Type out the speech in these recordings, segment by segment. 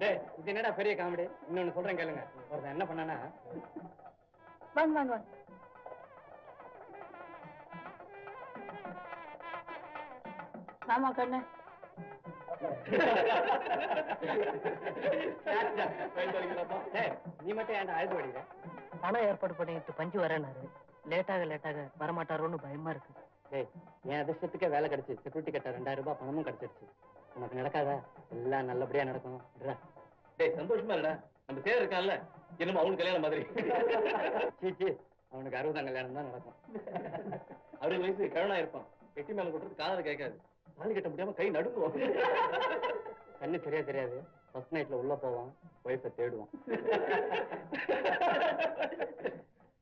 டேய் இது என்னடா பெரிய காமெடி? இன்னொன்னு சொல்றேன் கேளுங்க. ஒருத்தன் என்ன பண்ணானா வாங்க வாங்க வாங்க. ஆமா கண்ணு. டேய், நீ மட்டும் ஏன்டா அழுது வடிக்கிற பணம் ஏற்பாடு பண்ணிட்டு பஞ்சு வரேனாரு லேட்டாக லேட்டாக வரமாட்டாரோன்னு பயமா இருக்கு. டேய் என் அதிர்ஷ்டத்துக்கே வேலை கிடைச்சு செக்யூரிட்டி கட்ட ரெண்டாயிரம் ரூபாய் பணமும் கிடைச்சிருச்சு. உனக்கு நடக்காதா? எல்லாம் நல்லபடியா நடக்கும். டேய் சந்தோஷமா இல்லடா நம்ம சேர் இருக்கான்ல. என்னமோ அவனுக்கு கல்யாணம் மாதிரி. சீ சீ. அவனுக்கு அறுபதாம் கல்யாணம் தான் நடக்கும். அறுபது வயசு கிழனா இருப்பான். கெட்டி மேல கொட்டுறது காதல கேட்காது. தாலி கட்ட முடியாம கை நடுங்குவோம் கண்ணு சரியா தெரியாது. ஃபர்ஸ்ட் நைட்ல உள்ள போவான். ஒய்ஃபை தேடுவான்.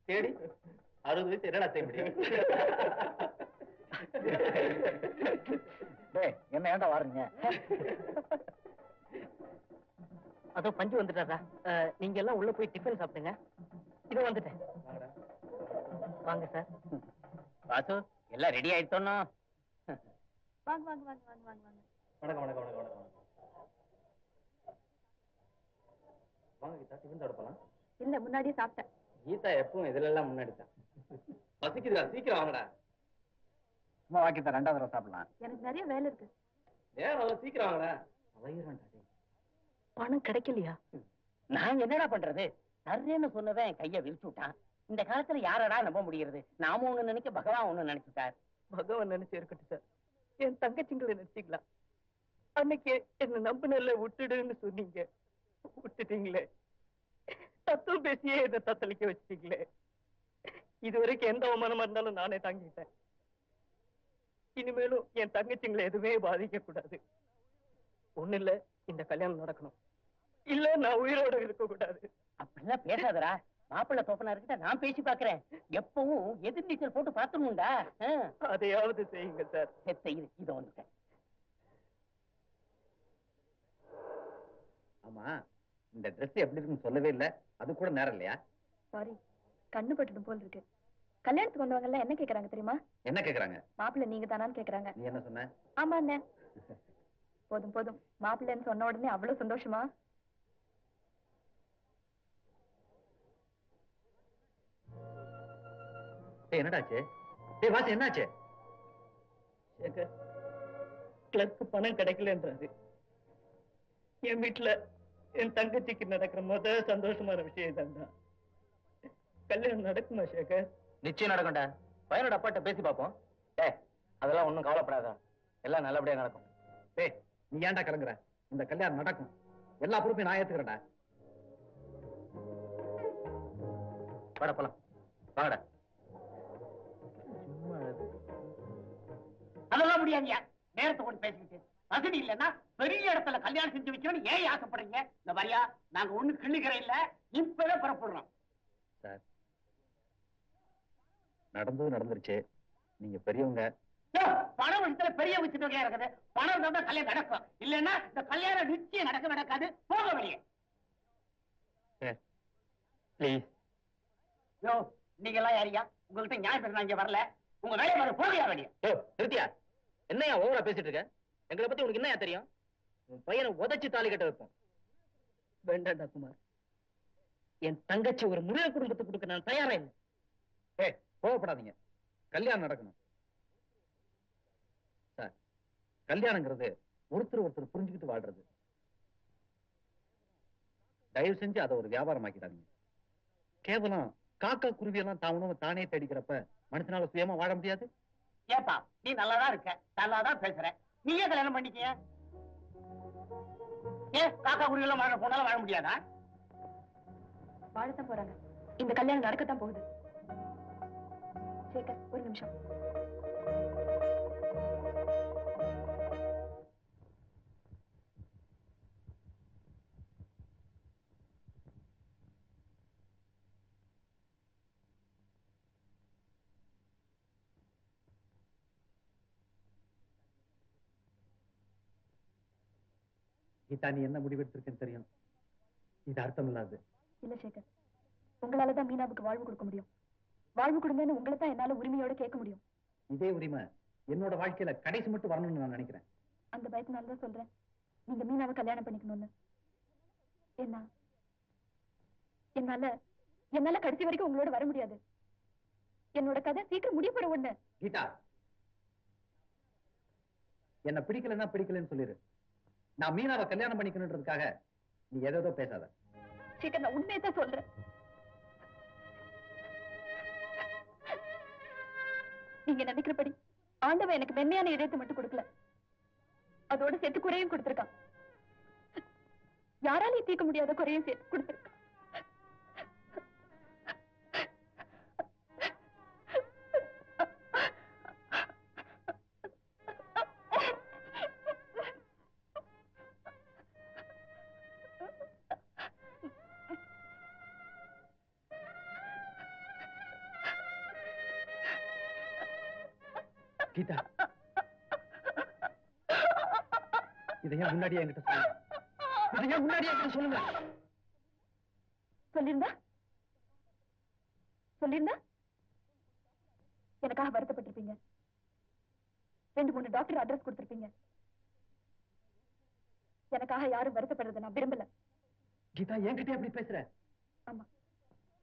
தேடி? அறுபது வயசு என்னடா செய்ய முடியும்? என்ன ஏன்டா வாருங்க? அதோ பஞ்சு வந்துட்டாரா? நீங்க எல்லாம் உள்ள போய் டிஃபன் சாப்பிடுங்க. இதோ வந்துட்டேன். வாங்க சார் வாசு எல்லாம் ரெடி ஆயிட்டோம் வாங்க வாங்க வாங்க வாங்க வாங்க வாங்க. வணக்கம் வணக்கம் வணக்கம் வணக்கம். வாங்க கீதா டிஃபன் சாப்பிட போலாம். இல்ல முன்னாடியே சாப்பிட்டேன். கீதா எப்பவும் இதுல எல்லாம் முன்னாடி தான். பசிக்குதுடா சீக்கிரம் வாங்கடா. சும்மா வாக்கித்த ரெண்டாவது தடவை சாப்பிடலாம். எனக்கு நிறைய வேலை இருக்கு. ஏன் சீக்கிரம். பணம் கிடைக்கலையா? நான் என்னடா பண்றது? தர்றேன்னு சொன்னவன் கைய விரிச்சு விட்டான். இந்த காலத்துல யாரடா நம்ப முடியறது? நாம ஒண்ணு நினைக்க பகவான் ஒண்ணு நினைச்சுட்டார். பகவான் நினைச்சு இருக்கட்டும் சார். என் தங்கச்சிங்களை நினைச்சிக்கலாம். அன்னைக்கு என்ன நம்பினல்ல விட்டுடுன்னு சொன்னீங்க. விட்டுட்டீங்களே. தத்துவம் பேசியே என்ன தத்தளிக்க வச்சிட்டீங்களே. இது வரைக்கும் எந்த அவமானமா இருந்தாலும் நானே தாங்கிட்டேன். இனிமேலும் என் தங்கச்சிங்களை எதுவுமே பாதிக்க கூடாது ஒண்ணு இல்ல இந்த கல்யாணம் நடக்கணும். இல்ல நான் உயிரோட இருக்க கூடாது அப்படிலாம் பேசாதடா. மாப்பிள்ளை தோப்பனார்கிட்ட நான் பேசி பாக்குறேன் எப்பவும் எதிர் நீச்சல் போட்டு பாத்துணும்டா அதையாவது செய்யுங்க சார் செத்த இது வந்துட்டேன். ஆமா இந்த Dress எப்படி இருக்குன்னு சொல்லவே இல்ல. அது கூட நேரம் இல்லையா? சாரி கண்ணு பட்டுடும் போல் இருக்கு. கல்யாணத்துக்கு வந்தவங்க எல்லாம் என்ன கேக்குறாங்க தெரியுமா? என்ன கேக்குறாங்க? மாப்பிள்ளை நீங்க தானான்னு கேக்குறாங்க. நீ என்ன சொன்ன? ஆமா அண்ணே. போதும் போதும். மாப்பிள்ளைன்னு சொன்ன உடனே அவ்வளவு சந்தோஷமா? என்னடாச்சு? டேய் வாசி என்னாச்சு? சேகர் கிளர்க்கு பணம் கிடைக்கலன்றாரு. என் வீட்டுல என் தங்கச்சிக்கு நடக்கிற முத சந்தோஷமான விஷயம் தான் கல்யாணம் நடக்குமா சேகர்? நிச்சயம் நடக்கும்டா. பையனோட அப்பாட்ட பேசி பார்ப்போம். டேய் அதெல்லாம் ஒண்ணும் கவலைப்படாத. எல்லாம் நல்லபடியா நடக்கும். டேய் நீ ஏன்டா கலங்குற இந்த கல்யாணம் நடக்கும். எல்லா பொறுப்பையும் நான் ஏத்துக்கிறேன்டா. வாடா போலாம். வாடா அதெல்லாம் முடியாதுயா. நேரத்தை கொண்டு பேசிக்கிட்டு. வசதி இல்லைன்னா பெரிய இடத்துல கல்யாணம் செஞ்சு வைக்கணும்னு ஏன் ஆசைப்படுறீங்க? இந்த வரியா நாங்க ஒண்ணு கிள்ளுகிற இல்ல. இப்பவே புறப்படுறோம் சார் நடந்தது நடந்துருச்சு. நீங்க பெரியவங்க. பணம் விஷயத்துல பெரிய விஷயத்துல இருக்குது. பணம் இருந்தா கல்யாணம் நடக்கும். இல்லைன்னா இந்த கல்யாணம் நிச்சயம் நடக்க நடக்காது. போக வெளியே ப்ளீஸ் யோ நீங்க எல்லாம் யாரியா உங்ககிட்ட நியாயம் பேச இங்க வரல. உங்க வேலையை வர போகையா வெளியே யோ நிறுத்தியா என்னையா ஓவரா பேசிட்டு இருக்க? எங்களை பத்தி உனக்கு என்னயா தெரியும்? உன் பையனை உதைச்சு தாலி கட்ட வைப்போம். வேண்டாம்டா குமார். என் தங்கச்சி ஒரு முருக குடும்பத்துக்கு கொடுக்க நான் தயாரா இல்லை. கோவப்படாதீங்க. கல்யாணம் நடக்கணும். சார் கல்யாணங்கிறது ஒருத்தர் ஒருத்தர் புரிஞ்சுக்கிட்டு வாழ்றது. தயவு செஞ்சு அதை ஒரு வியாபாரமாக்கிடாதீங்க. கேவலம் காக்கா குருவியெல்லாம் தான் உணவை தானே தேடிக்கிறப்ப மனுஷனால சுயமா வாழ முடியாது? ஏப்பா நீ நல்லாதான் இருக்க. நல்லாதான் பேசுற. நீயே கல்யாணம் பண்ணிக்கிய? ஏன் காக்கா குருவிலாம் வாழ போனாலும் வாழ முடியாதா? வாழத்தான் போறாங்க. இந்த கல்யாணம் நடக்கத்தான் போகுது. சேகர் ஒரு நிமிஷம். கீதா நீ என்ன முடிவெடுத்திருக்கேன்னு தெரியும். இது அர்த்தம் இல்லாது இல்ல சேகர். உங்களால தான் மீனாவுக்கு வாழ்வு கொடுக்க முடியும். வாழ்வு கொடுங்கன்னு உங்களை தான் என்னால உரிமையோட கேட்க முடியும். இதே உரிமை என்னோட வாழ்க்கையில கடைசி மட்டும் வரணும்னு நான் நினைக்கிறேன். அந்த பயத்தினால தான் சொல்றேன். நீங்க மீனாவை கல்யாணம் பண்ணிக்கணும்னு. என்ன என்னால என்னால கடைசி வரைக்கும் உங்களோட வர முடியாது. என்னோட கதை சீக்கிரம் முடிய போற ஒண்ணு. கீதா என்ன பிடிக்கலன்னா பிடிக்கலன்னு சொல்லிரு. நான் மீனாவை கல்யாணம் பண்ணிக்கணுன்றதுக்காக நீ ஏதேதோ பேசாத. சீக்கிரம் நான் உண்மையை தான் சொல்றேன். நீங்க நினைக்கிறபடி ஆண்டவன் எனக்கு மென்மையான இதயத்தை மட்டும் கொடுக்கல. அதோட சேர்த்து குறையும் கொடுத்திருக்கான். யாராலையும் தீர்க்க முடியாத குறையும் சேர்த்து கொடுத்திருக்கான். கீதா. இதை ஏன் முன்னாடியே என்கிட்ட சொல்லுங்க இதை ஏன் முன்னாடியே என்கிட்ட சொல்லுங்க. சொல்லிருந்தா? சொல்லிருந்தா? எனக்காக வருத்தப்பட்டிருப்பீங்க. ரெண்டு மூணு டாக்டர் அட்ரஸ் கொடுத்திருப்பீங்க. எனக்காக யாரும் வருத்தப்படுறதை நான் விரும்பல. கீதா என்கிட்ட எப்படி பேசுற? ஆமா.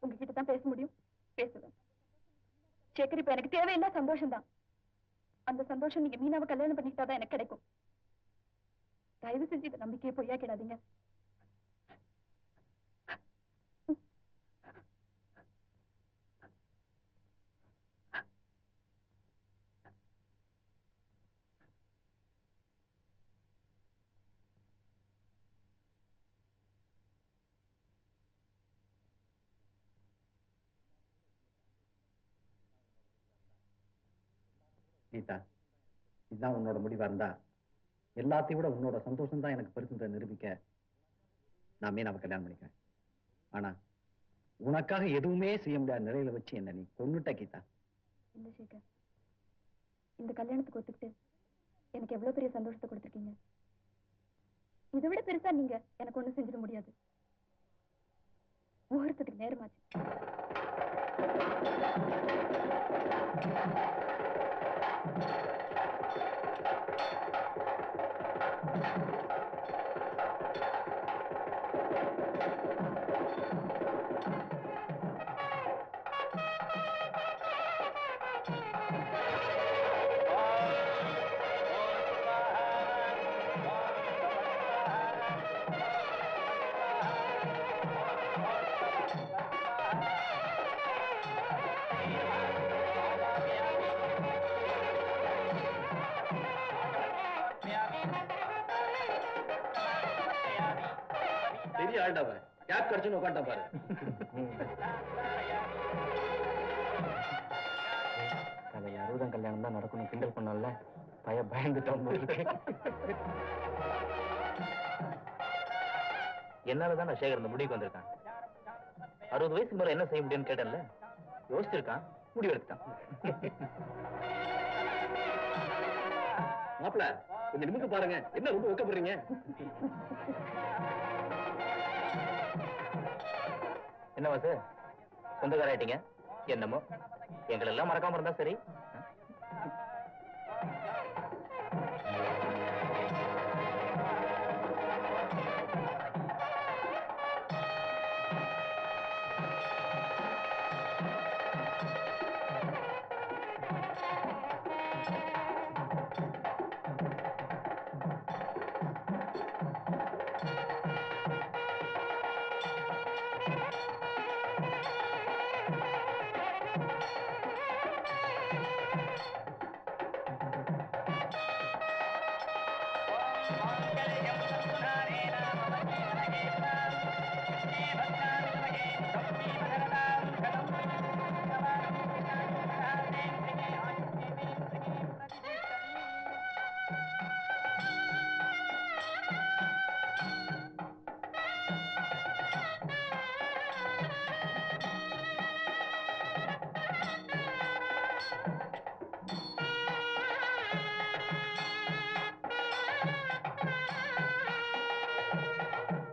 உங்ககிட்ட தான் பேச முடியும். பேசுவேன். சேகர் இப்ப எனக்கு தேவையில்லை சந்தோஷம் தான் அந்த சந்தோஷம் நீங்க மீனாவை கல்யாணம் பண்ணிக்கிட்டாதான் எனக்கு கிடைக்கும். தயவு செஞ்சு இந்த நம்பிக்கையை பொய்யாக்கிடாதீங்க. கீதா இதுதான் உன்னோட முடிவா இருந்தா? எல்லாத்தையும் விட உன்னோட சந்தோஷம் தான் எனக்கு பெருசுன்ற நிரூபிக்க நான் மீனாவை கல்யாணம் பண்ணிக்கிறேன். ஆனா உனக்காக எதுவுமே செய்ய முடியாத நிலையில வச்சு என்ன நீ கொண்டுட்ட கீதா. இல்ல சேகர். இந்த கல்யாணத்துக்கு ஒத்துக்கிட்டு எனக்கு எவ்வளவு பெரிய சந்தோஷத்தை கொடுத்துருக்கீங்க? இதை விட பெருசா நீங்க எனக்கு ஒண்ணும் செஞ்சிட முடியாது. முகூர்த்தத்துக்கு நேரமாச்சு. பெரிய ஆள்டா அவன். கேப் கிடைச்சுன்னு உட்காந்துட்டான் பாரு. அதை அறுபதாம் கல்யாணம் தான் நடக்கணும். கிண்டல் பண்ணல பய பயந்துட்டான். என்னாலதான் நான் சேகர் இந்த முடிவுக்கு வந்திருக்கான். அறுபது வயசு மேல என்ன செய்ய முடியும்னு கேட்டேன்ல? யோசிச்சிருக்கான் முடிவு எடுத்துட்டான். மாப்பிள கொஞ்சம் நிமிந்து பாருங்க. என்ன ரொம்ப வைக்கப்படுறீங்க என்ன வாசு சொந்தக்காராயிட்டீங்க என்னமோ? எங்களெல்லாம் மறக்காம இருந்தா சரி.